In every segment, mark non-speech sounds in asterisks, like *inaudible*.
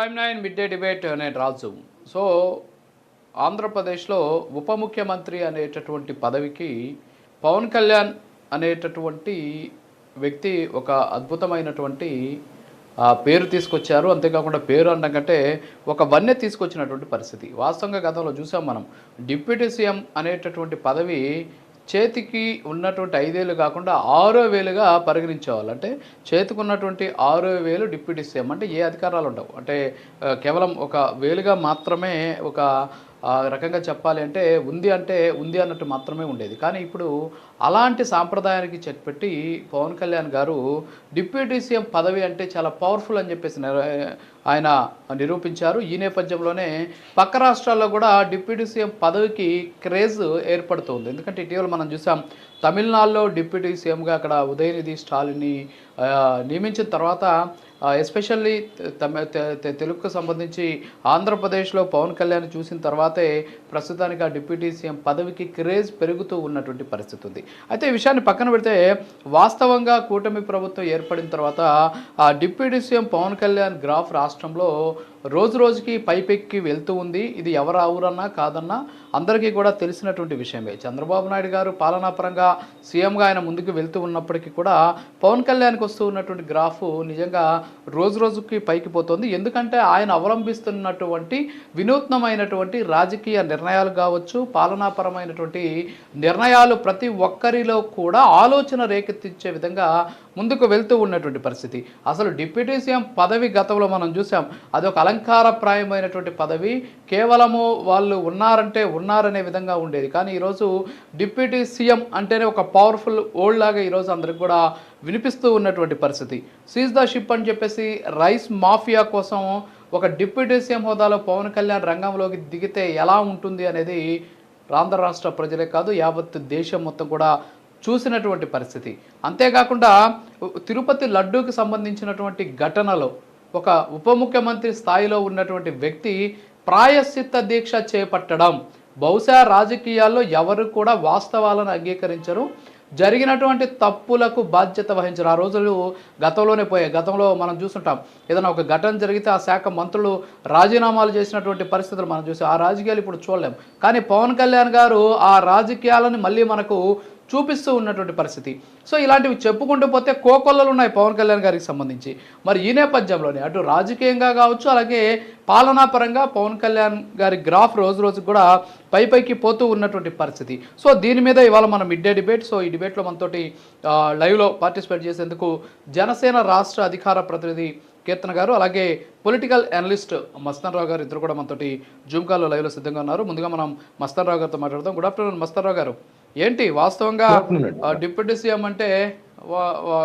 Prime nine mid day debate నేను రాజు. So ఆంధ్రప్రదేశ్లో ఉప ముఖ్యమంత్రి అనేటటువంటి పదవికి పవన్ కళ్యాణ్ అనేటటువంటి వ్యక్తి ఒక అద్భుతమైనటువంటి పేరు తీసుకొచ్చారు. అంతేకాకుండా పేరు అనడం కంటే ఒక వన్య తీసుకొచ్చినటువంటి పరిస్థితి. వాస్తవంగా గతంలో చూసాం మనం. డిప్యూటీ సీఎం అనేటటువంటి పదవి చేతికి ఉన్నటువంటి ఐదేళ్ళు కాకుండా ఆరో వేలుగా పరిగణించేవాళ్ళు. అంటే చేతికి ఉన్నటువంటి ఆరో వేలు డిప్యూటీ సీఎం. అంటే ఏ అధికారాలు ఉండవు. అంటే కేవలం ఒక వేలుగా మాత్రమే ఒక ఆ రకంగా చెప్పాలి అంటే ఉంది అంటే ఉంది అన్నట్టు మాత్రమే ఉండేది. కానీ ఇప్పుడు అలాంటి సాంప్రదాయానికి చెక్ పెట్టి పవన్ కళ్యాణ్ గారు డిప్యూటీ సీఎం పదవి అంటే చాలా పవర్ఫుల్ అని చెప్పేసి ఆయన నిరూపించారు. ఈ నేపథ్యంలోనే పక్క రాష్ట్రాల్లో కూడా డిప్యూటీ సీఎం పదవికి క్రేజ్ ఏర్పడుతుంది. ఎందుకంటే ఇటీవల మనం చూసాం తమిళనాడులో డిప్యూటీ సీఎంగా అక్కడ ఉదయనిధి స్టాలిన్ని నియమించిన తర్వాత ఎస్పెషల్లీ తెలుగుకు సంబంధించి ఆంధ్రప్రదేశ్లో పవన్ కళ్యాణ్ చూసిన తర్వాతే ప్రస్తుతానికి ఆ డిప్యూటీ సీఎం పదవికి క్రేజ్ పెరుగుతూ ఉన్నటువంటి పరిస్థితి ఉంది. అయితే ఈ విషయాన్ని పక్కన పెడితే వాస్తవంగా కూటమి ప్రభుత్వం ఏర్పడిన తర్వాత ఆ deputy CM Pawan Kalyan graph రాష్ట్రంలో రోజు రోజుకి పైపెక్కి వెళ్తూ ఉంది. ఇది ఎవరు అవురన్నా కాదన్నా అందరికీ కూడా తెలిసినటువంటి విషయమే. చంద్రబాబు నాయుడు గారు పాలనాపరంగా సీఎంగా ఆయన ముందుకు వెళ్తూ ఉన్నప్పటికీ కూడా పవన్ కళ్యాణ్కి వస్తూ ఉన్నటువంటి గ్రాఫ్ నిజంగా రోజు రోజుకి పైకి పోతుంది. ఎందుకంటే ఆయన అవలంబిస్తున్నటువంటి వినూత్నమైనటువంటి రాజకీయ నిర్ణయాలు కావచ్చు పాలనాపరమైనటువంటి నిర్ణయాలు ప్రతి ఒక్కరిలో కూడా ఆలోచన రేకెత్తించే విధంగా ముందుకు వెళ్తూ ఉన్నటువంటి పరిస్థితి. అసలు డిప్యూటీ సీఎం పదవి గతంలో మనం చూసాం అది ఒక అలంకారప్రాయమైనటువంటి పదవి. కేవలము వాళ్ళు ఉన్నారంటే ఉన్నారనే విధంగా ఉండేది. కానీ ఈరోజు డిప్యూటీ సీఎం అంటేనే ఒక పవర్ఫుల్ ఓల్డ్ లాగా ఈరోజు అందరికి కూడా వినిపిస్తూ ఉన్నటువంటి పరిస్థితి. సీజ్ ద షిప్ అని చెప్పేసి రైస్ మాఫియా కోసం ఒక డిప్యూటీ సీఎం హోదాలో పవన్ కళ్యాణ్ రంగంలోకి దిగితే ఎలా ఉంటుంది అనేది ఆంధ్ర రాష్ట్ర ప్రజలే కాదు యావత్ దేశం మొత్తం కూడా చూసినటువంటి పరిస్థితి. అంతేకాకుండా తిరుపతి లడ్డూకి సంబంధించినటువంటి ఘటనలో ఒక ఉప ముఖ్యమంత్రి స్థాయిలో ఉన్నటువంటి వ్యక్తి ప్రాయశ్చిత్త దీక్ష చేపట్టడం. బహుశా రాజకీయాల్లో ఎవరు కూడా వాస్తవాలను అంగీకరించరు. జరిగినటువంటి తప్పులకు బాధ్యత వహించరు. ఆ రోజులు గతంలోనే పోయాయి. గతంలో మనం చూస్తుంటాం. ఏదైనా ఒక ఘటన జరిగితే ఆ శాఖ మంత్రులు రాజీనామాలు చేసినటువంటి పరిస్థితులు మనం చూసాం. ఆ రాజకీయాలు ఇప్పుడు చూడలేం. కానీ పవన్ కళ్యాణ్ గారు ఆ రాజకీయాలను మళ్ళీ మనకు చూపిస్తూ ఉన్నటువంటి పరిస్థితి. సో ఇలాంటివి చెప్పుకుంటూ పోతే కోకొల్లలు ఉన్నాయి పవన్ కళ్యాణ్ గారికి సంబంధించి. మరి ఈ నేపథ్యంలోనే అటు రాజకీయంగా కావచ్చు అలాగే పాలనాపరంగా పవన్ కళ్యాణ్ గారి గ్రాఫ్ రోజు రోజు కూడా పై పైకి పోతూ ఉన్నటువంటి పరిస్థితి. సో దీని మీద ఇవాళ మనం మిడ్ డే డిబేట్ సో ఈ డిబేట్లో మనతోటి లైవ్లో పార్టిసిపేట్ చేసేందుకు జనసేన రాష్ట్ర అధికార ప్రతినిధి కీర్తన గారు అలాగే పొలిటికల్ అనలిస్ట్ మస్తన్ రావు గారు ఇద్దరు కూడా మనతోటి జూమ్ కాల్లో లైవ్లో సిద్ధంగా ఉన్నారు. ముందుగా మనం మస్తాన్ రావు గారితో మాట్లాడదాం. గుడ్ ఆఫ్టర్నూన్ మస్తాన్ రావు గారు. ఏంటి వాస్తవంగా డిప్యూటీ సీఎం అంటే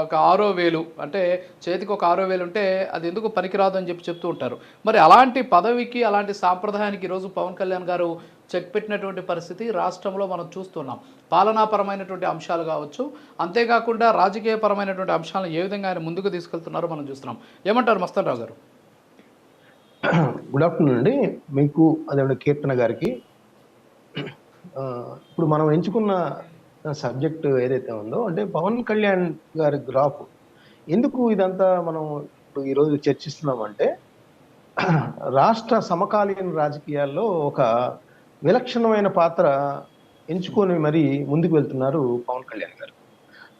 ఒక ఆరో వేలు అంటే చేతికి ఒక ఆరో వేలు ఉంటే అది ఎందుకు పనికిరాదు అని చెప్పి చెప్తూ ఉంటారు. మరి అలాంటి పదవికి అలాంటి సాంప్రదాయానికి ఈరోజు పవన్ కళ్యాణ్ గారు చెక్ పెట్టినటువంటి పరిస్థితి రాష్ట్రంలో మనం చూస్తున్నాం. పాలనాపరమైనటువంటి అంశాలు కావచ్చు అంతేకాకుండా రాజకీయపరమైనటువంటి అంశాలను ఏ విధంగా ఆయన ముందుకు తీసుకెళ్తున్నారో మనం చూస్తున్నాం. ఏమంటారు మస్తాన్ రావు గారు? *clears throat* గుడ్ ఆఫ్టర్నూన్ అండి. మీకు అదే కీర్తన గారికి ఇప్పుడు మనం ఎంచుకున్న సబ్జెక్ట్ ఏదైతే ఉందో అంటే పవన్ కళ్యాణ్ గారి గ్రాఫ్. ఎందుకు ఇదంతా మనం ఇప్పుడు ఈరోజు చర్చిస్తున్నామంటే రాష్ట్ర సమకాలీన రాజకీయాల్లో ఒక విలక్షణమైన పాత్ర ఎంచుకొని మరి ముందుకు వెళ్తున్నారు పవన్ కళ్యాణ్ గారు.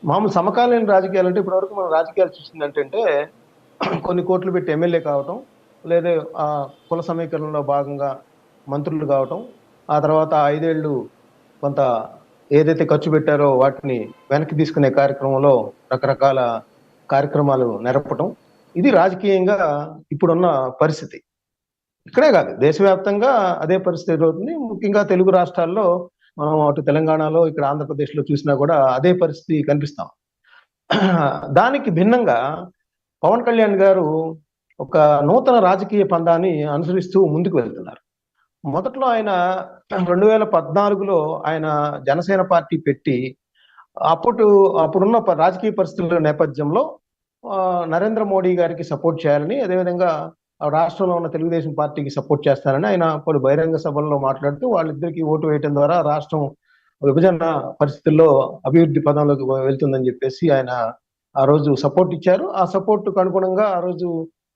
మామూలు సమకాలీన రాజకీయాలు అంటే ఇప్పటివరకు మనం రాజకీయాలు చూసింది ఏంటంటే కొన్ని కోట్లు పెట్టి ఎమ్మెల్యే కావటం లేదా ఆ కుల సమీకరణలో భాగంగా మంత్రులు కావటం ఆ తర్వాత ఐదేళ్ళు కొంత ఏదైతే ఖర్చు పెట్టారో వాటిని వెనక్కి తీసుకునే కార్యక్రమంలో రకరకాల కార్యక్రమాలు నెరపటం. ఇది రాజకీయంగా ఇప్పుడున్న పరిస్థితి. ఇక్కడే కాదు దేశవ్యాప్తంగా అదే పరిస్థితి ఎదురవుతుంది. ముఖ్యంగా తెలుగు రాష్ట్రాల్లో మనం అటు తెలంగాణలో ఇక్కడ ఆంధ్రప్రదేశ్లో చూసినా కూడా అదే పరిస్థితి కనిపిస్తాం. దానికి భిన్నంగా పవన్ కళ్యాణ్ గారు ఒక నూతన రాజకీయ పందాన్ని అనుసరిస్తూ ముందుకు వెళ్తున్నారు. మొదట్లో ఆయన రెండు వేల పద్నాలుగులో ఆయన జనసేన పార్టీ పెట్టి అప్పుడు అప్పుడున్న రాజకీయ పరిస్థితుల నేపథ్యంలో ఆ, నరేంద్ర మోడీ గారికి సపోర్ట్ చేయాలని అదేవిధంగా ఆ రాష్ట్రంలో ఉన్న తెలుగుదేశం పార్టీకి సపోర్ట్ చేస్తారని ఆయన పలు బహిరంగ సభల్లో మాట్లాడుతూ వాళ్ళిద్దరికి ఓటు వేయటం ద్వారా రాష్ట్రం విభజన పరిస్థితుల్లో అభివృద్ధి పదంలోకి వెళ్తుందని చెప్పేసి ఆయన ఆ రోజు సపోర్ట్ ఇచ్చారు. ఆ సపోర్ట్ అనుగుణంగా ఆ రోజు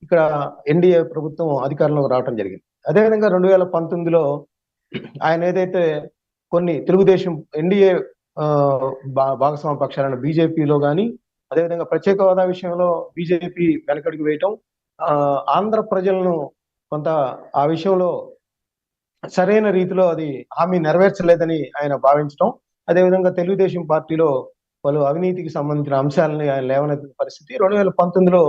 ఇక్కడ ఎన్డీఏ ప్రభుత్వం అధికారంలోకి రావడం జరిగింది. అదేవిధంగా రెండు వేల పంతొమ్మిదిలో ఆయన ఏదైతే కొన్ని తెలుగుదేశం ఎన్డీఏ భాగస్వామ్య పక్షాలైన బీజేపీలో కానీ అదేవిధంగా ప్రత్యేక హోదా విషయంలో బీజేపీ వెనకడుగు వేయటం ఆ, ఆంధ్ర ప్రజలను కొంత ఆ విషయంలో సరైన రీతిలో అది హామీ నెరవేర్చలేదని ఆయన భావించడం అదేవిధంగా తెలుగుదేశం పార్టీలో పలు అవినీతికి సంబంధించిన అంశాలని ఆయన లేవనెత్తిన పరిస్థితి. రెండు వేల పంతొమ్మిదిలో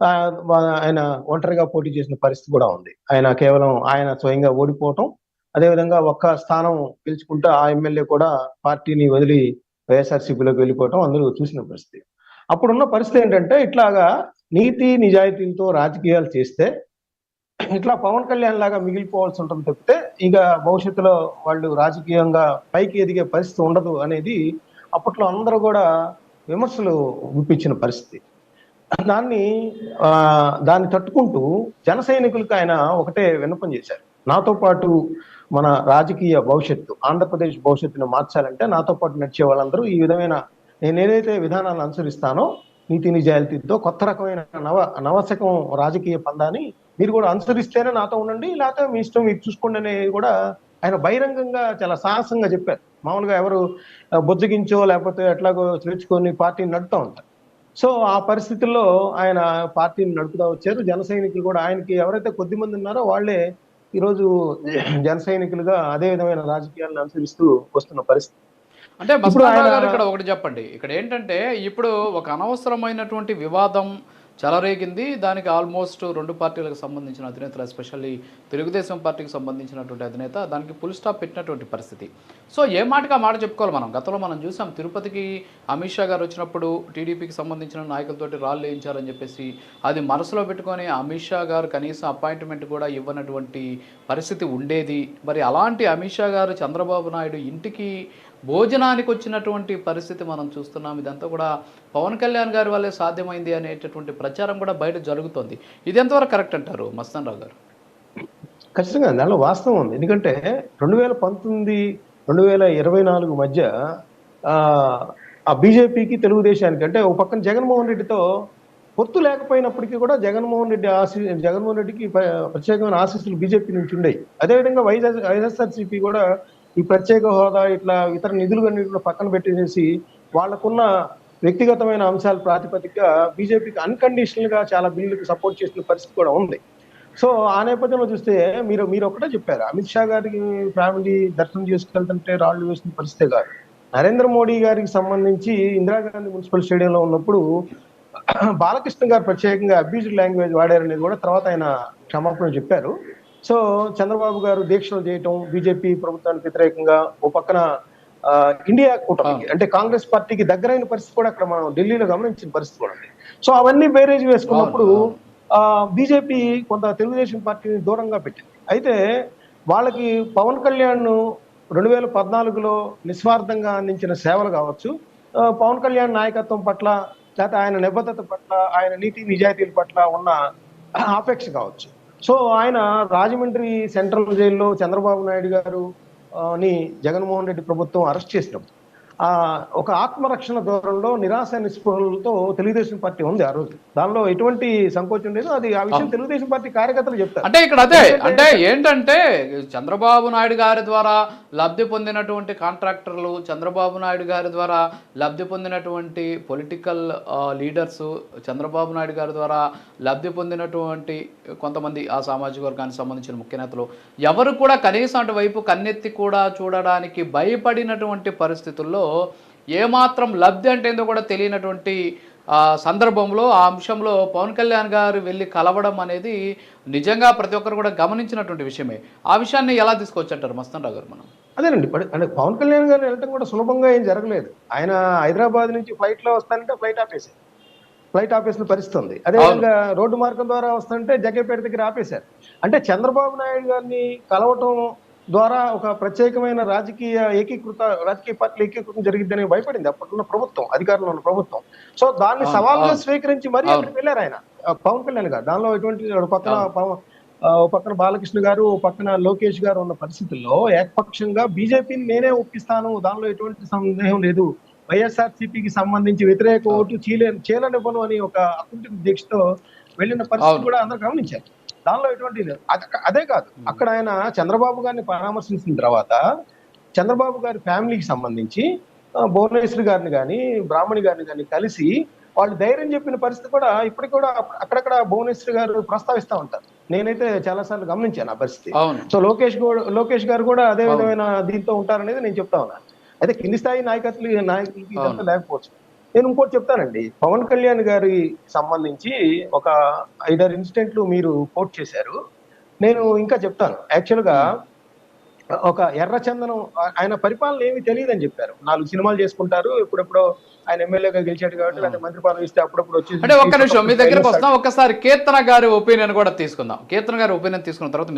ఆయన ఒంటరిగా పోటీ చేసిన పరిస్థితి కూడా ఉంది. ఆయన కేవలం ఆయన స్వయంగా ఓడిపోవటం అదేవిధంగా ఒక్క స్థానం గెలుచుకుంటూ ఆ ఎమ్మెల్యే కూడా పార్టీని వదిలి వైఎస్ఆర్సీపీలోకి వెళ్ళిపోవటం అందరూ చూసిన పరిస్థితి. అప్పుడున్న పరిస్థితి ఏంటంటే ఇట్లాగా నీతి నిజాయితీలతో రాజకీయాలు చేస్తే ఇట్లా పవన్ కళ్యాణ్ లాగా మిగిలిపోవాల్సి ఉంటుంది తప్పితే ఇక భవిష్యత్తులో వాళ్ళు రాజకీయంగా పైకి ఎదిగే పరిస్థితి ఉండదు అనేది అప్పట్లో అందరూ కూడా విమర్శలు గుప్పించిన పరిస్థితి. దాన్ని ఆ దాన్ని తట్టుకుంటూ జన సైనికులకు ఆయన ఒకటే విన్నపం చేశారు. నాతో పాటు మన రాజకీయ భవిష్యత్తు ఆంధ్రప్రదేశ్ భవిష్యత్తును మార్చాలంటే నాతో పాటు నడిచే వాళ్ళందరూ ఈ విధమైన నేను ఏదైతే విధానాలను అనుసరిస్తానో నీతి నిజాయితీతో కొత్త రకమైన నవ నవశకం రాజకీయ పందాన్ని మీరు కూడా అనుసరిస్తేనే నాతో ఉండండి లేకపోతే మీ ఇష్టం మీరు చూసుకోండి అనేది కూడా ఆయన బహిరంగంగా చాలా సాహసంగా చెప్పారు. మామూలుగా ఎవరు ఆ, బుజ్జగించో లేకపోతే ఎట్లాగో చేర్చుకొని పార్టీని నడుపుతూ ఉంటారు. సో ఆ పరిస్థితుల్లో ఆయన పార్టీని నడుపుతూ వచ్చారు. జన సైనికులు కూడా ఆయనకి ఎవరైతే కొద్ది మంది ఉన్నారో వాళ్ళే ఈరోజు జన సైనికులుగా అదే విధమైన రాజకీయాలను అనుసరిస్తూ వస్తున్న పరిస్థితి. అంటే ఇక్కడ ఒకటి చెప్పండి. ఇక్కడ ఏంటంటే ఇప్పుడు ఒక అనవసరమైనటువంటి వివాదం చెలరేగింది దానికి ఆల్మోస్ట్ రెండు పార్టీలకు సంబంధించిన అధినేతలు ఎస్పెషల్లీ తెలుగుదేశం పార్టీకి సంబంధించినటువంటి అధినేత దానికి ఫుల్ స్టాప్ పెట్టినటువంటి పరిస్థితి. సో ఏ మాటగా మాట చెప్పుకోవాలి మనం? గతంలో మనం చూసాం తిరుపతికి అమిత్ షా గారు వచ్చినప్పుడు టీడీపీకి సంబంధించిన నాయకులతోటి రాళ్ళు వేయించారని చెప్పేసి అది మనసులో పెట్టుకొని అమిత్ షా గారు కనీసం అపాయింట్మెంట్ కూడా ఇవ్వనటువంటి పరిస్థితి ఉండేది. మరి అలాంటి అమిత్ షా గారు చంద్రబాబు నాయుడు ఇంటికి భోజనానికి వచ్చినటువంటి పరిస్థితి మనం చూస్తున్నాం. ఇదంతా కూడా పవన్ కళ్యాణ్ గారి వల్లే సాధ్యమైంది అనేటటువంటి ప్రచారం కూడా బయట జరుగుతోంది. ఇది ఎంతవరకు కరెక్ట్ అంటారు మస్తాన్ రావు గారు? ఖచ్చితంగా దానిలో వాస్తవం ఉంది. ఎందుకంటే రెండు వేల పంతొమ్మిది రెండు వేల ఇరవై నాలుగు మధ్య ఆ, బీజేపీకి తెలుగుదేశానికి అంటే ఒక పక్కన జగన్మోహన్ రెడ్డితో పొత్తు లేకపోయినప్పటికీ కూడా జగన్మోహన్ రెడ్డి ఆశీ జగన్మోహన్ రెడ్డికి ప్రత్యేకమైన ఆశీస్సులు బీజేపీ నుంచి ఉండేవి. అదేవిధంగా వైఎస్ వైఎస్ఆర్సీపీ కూడా ఈ ప్రత్యేక హోదా ఇట్లా ఇతర నిధులు అన్నింటిలో పక్కన పెట్టేసేసి వాళ్ళకున్న వ్యక్తిగతమైన అంశాల ప్రాతిపదికగా బీజేపీకి అన్కండిషనల్గా చాలా బిల్లులకు సపోర్ట్ చేసిన పరిస్థితి కూడా ఉంది. సో ఆ నేపథ్యంలో చూస్తే మీరు మీరు ఒకటే చెప్పారు? అమిత్ షా గారికి ఫ్యామిలీ దర్శనం చేసుకెళ్తుంటే రాళ్ళు వేసిన పరిస్థితే కాదు. నరేంద్ర మోడీ గారికి సంబంధించి ఇందిరాగాంధీ మున్సిపల్ స్టేడియంలో ఉన్నప్పుడు బాలకృష్ణ గారు ప్రత్యేకంగా అబ్యూజ్ లాంగ్వేజ్ వాడారనేది కూడా తర్వాత ఆయన క్షమాపణ చెప్పారు. సో చంద్రబాబు గారు దీక్షలు చేయటం బీజేపీ ప్రభుత్వానికి వ్యతిరేకంగా ఓ పక్కన ఇండియా కూటమికి అంటే కాంగ్రెస్ పార్టీకి దగ్గరైన పరిస్థితి కూడా అక్కడ మనం ఢిల్లీలో గమనించిన పరిస్థితి కూడా ఉంది. సో అవన్నీ బేరేజ్ వేసుకున్నప్పుడు బీజేపీ కొంత తెలుగుదేశం పార్టీని దూరంగా పెట్టింది. అయితే వాళ్ళకి పవన్ కళ్యాణ్ రెండు వేల పద్నాలుగులో నిస్వార్థంగా అందించిన సేవలు కావచ్చు. పవన్ కళ్యాణ్ నాయకత్వం పట్ల లేకపోతే ఆయన నిబద్ధత పట్ల ఆయన నీతి నిజాయితీల పట్ల ఉన్న ఆపేక్ష కావచ్చు. సో ఆయన రాజమండ్రి సెంట్రల్ జైల్లో చంద్రబాబు నాయుడు గారు ఆ, ని జగన్మోహన్ రెడ్డి ప్రభుత్వం అరెస్ట్ చేసినప్పుడు ఒక ఆత్మరక్షణ ధోరణిలో నిరాశ నిస్పృహలతో తెలుగుదేశం పార్టీ ఉంది ఆ రోజు. దానిలో ఎటువంటి సంకోచం లేదు. అది ఆ విషయం తెలుగుదేశం పార్టీ కార్యకర్తలు చెప్తారు. అంటే ఇక్కడ అదే అంటే ఏంటంటే చంద్రబాబు నాయుడు గారి ద్వారా లబ్ధి పొందినటువంటి కాంట్రాక్టర్లు చంద్రబాబు నాయుడు గారి ద్వారా లబ్ధి పొందినటువంటి పొలిటికల్ లీడర్స్ చంద్రబాబు నాయుడు గారి ద్వారా లబ్ధి పొందినటువంటి కొంతమంది ఆ సామాజిక వర్గానికి సంబంధించిన ముఖ్య నేతలు. ఎవరు కూడా కనీసం అటువైపు కన్నెత్తి కూడా చూడడానికి భయపడినటువంటి పరిస్థితుల్లో ఏమాత్రం లబ్ధి అంటే ఏందో కూడా తెలియనటువంటి సందర్భంలో ఆ అంశంలో పవన్ కళ్యాణ్ గారు వెళ్ళి కలవడం అనేది నిజంగా ప్రతి ఒక్కరు కూడా గమనించినటువంటి విషయమే. ఆ విషయాన్ని ఎలా తీసుకొచ్చంటారు మస్తాన్ రావు గారు మనం? అదేనండి. అంటే పవన్ కళ్యాణ్ గారు వెళ్ళటం కూడా సులభంగా ఏం జరగలేదు. ఆయన హైదరాబాద్ నుంచి ఫ్లైట్లో వస్తానంటే ఫ్లైట్ ఆపేసారు ఫ్లైట్ ఆపేసిన పరిస్థితి ఉంది అదేవిధంగా రోడ్డు మార్గం ద్వారా వస్తుంటే జగ్గేపేట దగ్గర ఆపేశారు. అంటే చంద్రబాబు నాయుడు గారిని కలవటం ద్వారా ఒక ప్రత్యేకమైన రాజకీయ ఏకీకృత రాజకీయ పార్టీలు ఏకీకృతం జరిగిద్దని భయపడింది. అప్పట్లో ప్రభుత్వం అధికారంలో ఉన్న ప్రభుత్వం. సో దాన్ని సవాల్గా. స్వీకరించి మరీ. అక్కడికి వెళ్ళారు ఆయన. పవన్ కళ్యాణ్ గారు. దానిలో ఎటువంటి పక్కన పవన్ పక్కన బాలకృష్ణ గారు పక్కన లోకేష్ గారు ఉన్న పరిస్థితుల్లో ఏకపక్షంగా బీజేపీని నేనే ఒప్పిస్తాను. దానిలో ఎటువంటి సందేహం లేదు. వైఎస్ఆర్ సిపికి సంబంధించి వ్యతిరేక ఓటు చీలే చీలనివ్వను అని ఒక అకుంఠిత దీక్షతో వెళ్ళిన పరిస్థితి. కూడా అందరూ గమనించారు. దానిలో ఎటువంటి లేదు. అద- కాదు. అక్కడ ఆయన చంద్రబాబు గారిని పరామర్శించిన తర్వాత చంద్రబాబు గారి ఫ్యామిలీకి సంబంధించి భువనేశ్వరి గారిని కానీ బ్రాహ్మణి గారిని కానీ కలిసి వాళ్ళు ధైర్యం చెప్పిన పరిస్థితి కూడా ఇప్పటికి కూడా అక్కడక్కడ భువనేశ్వరి గారు ప్రస్తావిస్తూ ఉంటారు. నేనైతే చాలా సార్లు గమనించాను ఆ పరిస్థితి. సో లోకేష్ లోకేష్ గారు కూడా అదే. విధమైన దీంతో ఉంటారనేది నేను చెప్తా ఉన్నాను అయితే కింది స్థాయి నాయకత్వం నాయకులకి. లేకపోవచ్చు. నేను ఇంకోటి చెప్తానండి. పవన్ కళ్యాణ్ గారి సంబంధించి ఒక ఐదారు ఇన్సిడెంట్లు మీరు కోట్ చేశారు. నేను ఇంకా చెప్తాను. యాక్చువల్గా ఒక ఎర్రచందనం ఆయన పరిపాలన ఏమీ తెలియదని చెప్పారు. నాలుగు సినిమాలు చేసుకుంటారు. ఇప్పుడెప్పుడో ఆయన ఎమ్మెల్యేగా గెలిచాడు కాబట్టి లేకపోతే మంత్రి పదవి ఇస్తే అప్పుడప్పుడు వచ్చి అంటే ఒక్క నిమిషం మీ దగ్గరకు వస్తాం. ఒక్కసారి కీర్తన గారి ఒపీనియన్ కూడా తీసుకుందాం. కీర్తన గారి ఒపీనియన్ తీసుకున్న తర్వాత మీ